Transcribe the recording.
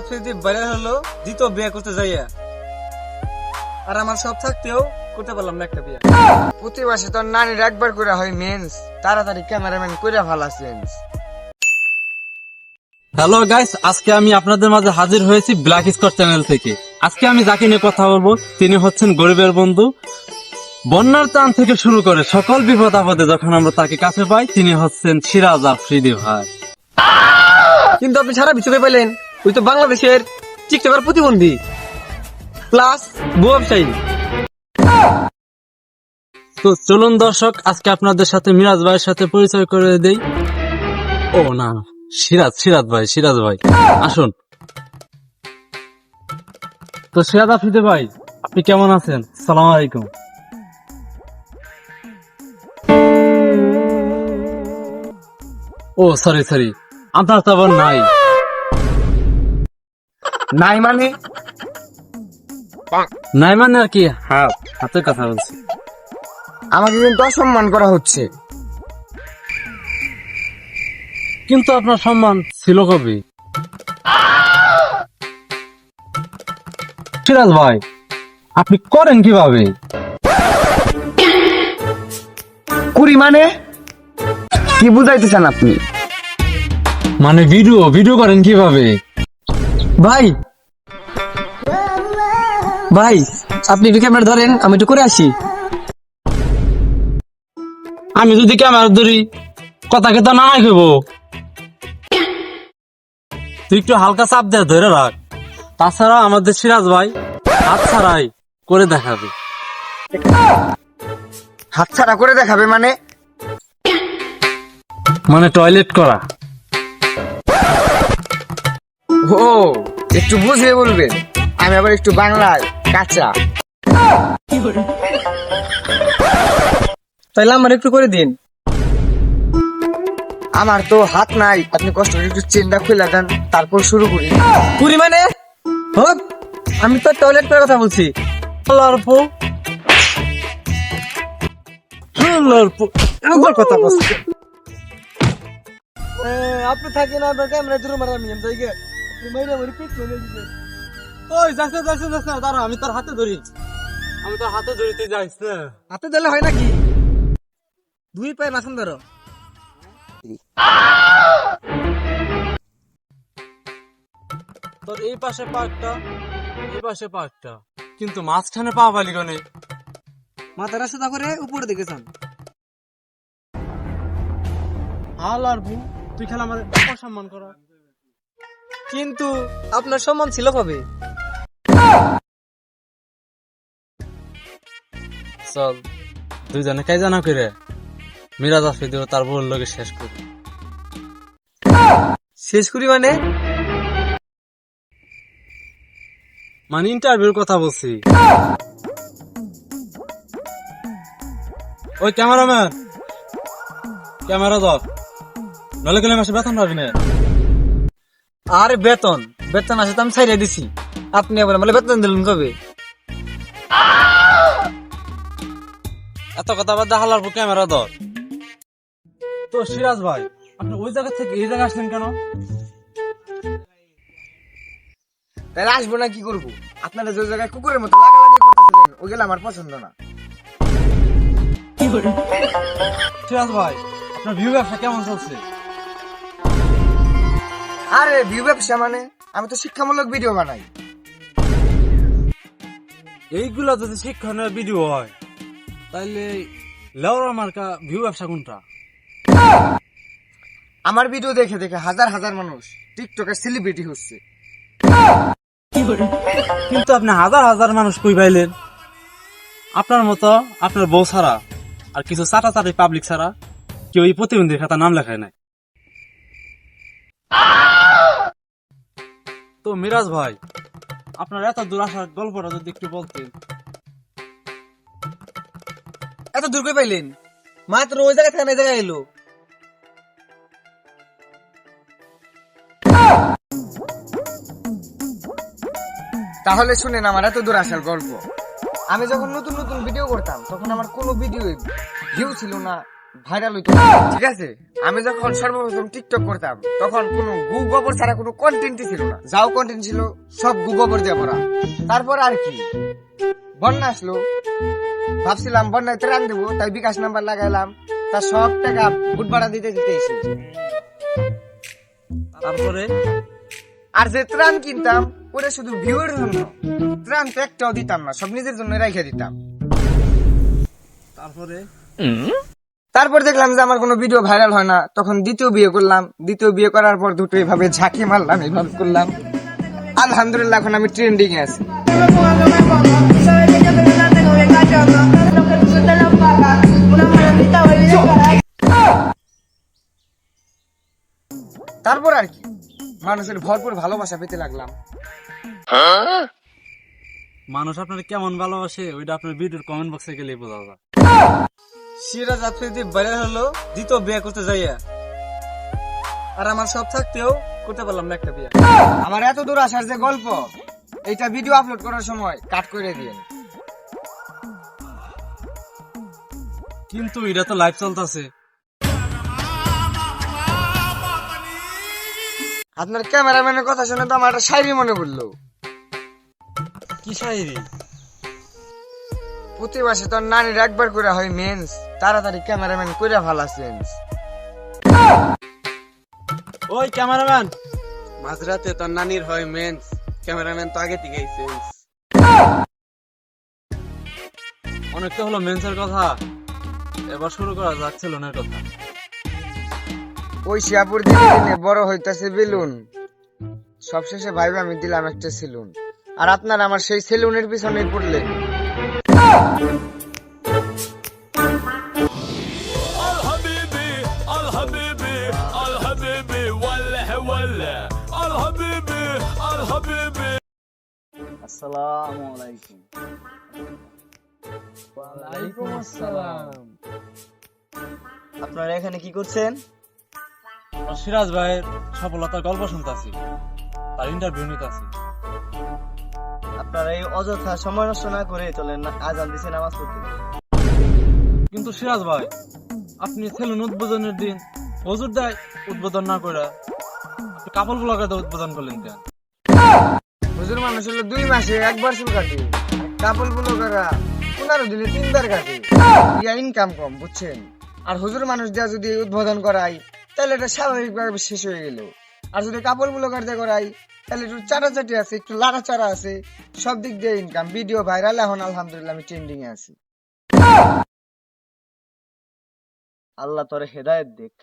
হলো দ্বিতীয় বিয়ে করতে যাইয়া। আর আমার সব থাকতেও করতে পারলাম না একটা বিয়ে। প্রতি মাসে তোর নানির একবার করে হয় মেন্স তাড়াতাড়ি ক্যামেরাম্যান করে হ্যালো গাইস আজকে আমি আপনাদের মাঝে হাজির হয়েছি ব্ল্যাক স্কট চ্যানেল থেকে। আজকে আমি যাকে নিয়ে কথা বলব তিনি হচ্ছেন গরিবের বন্ধু। বন্যার ত্রাণ থেকে শুরু করে সকল বিপদ আপদে যখন আমরা তাকে কাছে পাই তিনি হচ্ছেন সিরাজ আফ্রিদি ভাই। কিন্তু আপনি সারা বিশ্বকে পেলেন ওই তো বাংলাদেশের টিকটকের প্রতিবন্ধী। প্লাস ব্যবসায়ী। তো চলুন দর্শক, আজকে আপনাদের সাথে মিরাজ ভাইয়ের সাথে পরিচয় করে দেই। ও না, সিরাজ সিরাজ ভাই সিরাজ ভাই। আসুন। তো সিরাজ আফ্রিদি ভাই, আপনি কেমন আছেন? সালাম আলাইকুম। ও, সরি সরি। আপনার তো আবার নাই। নাই মানে? নাই মানে আর কি? হাত হাতের কথা বলছি। আমাকে কিন্তু অসম্মান করা হচ্ছে। কিন্তু আপনার সম্মান ছিল কবে? সিরাজ ভাই আপনি করেন কীভাবে? কুড়ি মানে? কি বুঝাইতেছেন আপনি? মানে ভিডিও ভিডিও করেন কীভাবে? ভাই। ভাই আপনি একটু ক্যামেরা ধরেন আমি একটু করে আসি। আমি যদি ক্যামেরা ধরি কথা কেতা না খেব তুই একটু হালকা চাপ দেয় ধরে রাখ। তাছাড়া আমাদের সিরাজ ভাই হাত ছাড়াই করে দেখাবে। হাত ছাড়া করে দেখাবে মানে? মানে টয়লেট করা। ও, একটু বুঝিয়ে বলবেন। আমি আবার একটু বাংলায় কাঁচা। তাইলে আমার একটু করে দিন। আমার তো হাত নাই, আপনি কষ্ট করে একটু চেনটা খুলে দেন, তারপর শুরু করি। কুড়ি মানে? হোক, আমি তো টয়লেট করার কথা বলছি। কথা আপনি থাকেন আপনার ক্যামেরা দূরে মারা আমি মাইরা মারি পিট মেরে দিবে। ওই যাচ্ছে যাচ্ছে যাচ্ছে না দাঁড়া আমি তোর হাতে ধরি। আমি তোর হাতে ধরি তুই না। হাতে দিলে হয় নাকি? দুই পায়ে মাখন ধরো। তোর এই পাশে পাকটা এই পাশে পাকটা কিন্তু মাঝখানে পা পালি গনে মাথা রাস্তা করে উপরে দেখেছেন হাল আর বু তুই খেলা আমাদের অসম্মান করা। কিন্তু আপনার সম্মান ছিল কবে? চল, দুইজনে কাই জানা করে মিরাজ দিব তার বউর লোকে শেষ করি। শেষ করি মানে? মানে ইন্টারভিউর কথা বলছি। ওই ক্যামেরাম্যান। ক্যামেরা ধর। নলে গেলে মাসে বেতন পাবি না। আর বেতন বেতন আছে তো আমি ছাইড়ে দিছি। আপনি আবার মানে বেতন দিলেন কবে? এত কথা বাদ হালার পর ক্যামেরা ধর। তো সিরাজ ভাই আপনি ওই জায়গা থেকে এই জায়গা আসলেন কেন? তাহলে আসব না কি করব? আপনারা যে জায়গায় কুকুরের মতো লাগালাগি করতেছিলেন ওগুলো আমার পছন্দ না। সিরাজ ভাই আপনার ভিউ ব্যবসা কেমন চলছে? আরে ভিউ ব্যবসা মানে? আমি তো শিক্ষামূলক ভিডিও বানাই। এইগুলা যদি শিক্ষণীয় ভিডিও হয় তাইলে লেওরা মার্কা ভিউ ব্যবসা কোনটা? আমার ভিডিও দেখে দেখে হাজার হাজার মানুষ টিকটকের সেলিব্রিটি হচ্ছে। কিন্তু আপনি হাজার হাজার মানুষ কই পাইলেন? আপনার মতো আপনার বউ ছাড়া আর কিছু চাটা চাটি পাবলিক ছাড়া কেউ এই প্রতিবন্ধীর খাতা নাম লেখায় নাই। তো মিরাজ ভাই। আপনার এত দূর আসার গল্পটা যদি একটু বলতেন। এত দূর করে পাইলেন? মাত্র ওই জায়গা থেকে না এই জায়গায় এলো? তাহলে শুনেন আমার এত দূর আসার গল্প। আমি যখন নতুন নতুন ভিডিও করতাম তখন আমার কোনো ভিডিও ভিউ ছিল না। ভাইরাল হইতো ঠিক আছে? আমি যখন সর্বপ্রথম টিকটক করতাম তখন কোনো গু গোবর ছাড়া কোনো কন্টেন্টই ছিল না। যাও কন্টেন্ট ছিল সব গু গোবর দিয়ে ভরা। তারপর আর কি? বন্যা আসলো। ভাবছিলাম বন্যায় ত্রাণ দেবো তাই বিকাশ নাম্বার লাগাইলাম। তার সব টাকা বুট ভাড়া দিতে দিতে এসে তারপরে? আর যে ত্রাণ কিনতাম ওটা শুধু ভিউয়ের জন্য। ত্রাণ তো একটাও দিতাম না সব নিজের জন্য রেখে দিতাম। তারপরে? তারপর দেখলাম যে আমার কোনো ভিডিও ভাইরাল হয় না। তখন দ্বিতীয় বিয়ে করলাম। দ্বিতীয় বিয়ে করার পর দুটো এভাবে ঝাঁকি মারলাম এইভাবে করলাম। আলহামদুলিল্লাহ, এখন আমি ট্রেন্ডিং আছি. তারপর আর কি। মানুষের ভরপুর ভালোবাসা পেতে লাগলাম। মানুষ আপনার কেমন ভালোবাসে, ওইটা আপনার ভিডিওর কমেন্ট বক্সে গেলে বোঝা যায় সিরাজ আফ্রিদি বাইরে হলো দ্বিতীয় বিয়ে করতে যাইয়া। আর আমার সব থাকতেও করতে পারলাম না একটা বিয়ে। আমার এত দূর আসার যে গল্প এইটা ভিডিও আপলোড করার সময় কাট করে দিন কিন্তু এটা তো লাইভ চলতেছে। আপনার ক্যামেরাম্যানের কথা শুনে তো আমার একটা শায়রি মনে পড়ল। কি শায়রি প্রতি মাসে তোর নানির একবার করে হয় মেন্স। তাড়াতাড়ি ক্যামেরাম্যান করে সেন্স ওই ক্যামেরাম্যান। মাঝরাতে তোর নানির হয় মেন্স। ক্যামেরাম্যান তো আগে থেকেই সেন্স। অনেক তো হলো মেন্সের কথা। এবার শুরু করা যাক সেলুনের কথা। ওই শিয়াপুর দিনে দিনে বড় হইতাছে বেলুন। সবশেষে ভাইবে আমি দিলাম একটা সেলুন। আর আপনার আমার সেই সেলুনের পিছনে পড়লেন। আসসালামু আলাইকুম ওয়ালাইকুম আসসালাম আপনারা এখানে কি করছেন? সিরাজ ভাইয়ের সফলতার গল্প শুনতেছি তার ইন্টারভিউ নিতেছি। আপনারা এই অযথা সময় নষ্ট না করে চলেন না। আজান দিছে নামাজ পড়তে। কিন্তু সিরাজ ভাই আপনি সেলুন উদ্বোধনের দিন। হজুর দেয় উদ্বোধন না করে আপনি কাপল ব্লগার উদ্বোধন করলেন কেন? হুজুর মানুষ হলো দুই মাসে একবার চুল কাটে। কাপড়গুলো করা? পনেরো দিনে তিনবার কাটে। ইয়া ইনকাম কম বুঝছেন? আর হুজুর মানুষ দেওয়া যদি উদ্বোধন করাই তাহলে এটা স্বাভাবিকভাবে শেষ হয়ে গেল। আর যদি কাপড় কাটতে করাই, তাহলে একটু চাটাচাটি আছে, একটু লাড়াচাড়া আছে, সব দিক দিয়ে ইনকাম ভিডিও ভাইরাল এখন আলহামদুলিল্লাহ আমি ট্রেন্ডিং এ আছি। আল্লাহ তোরে হেদায়ত দেখ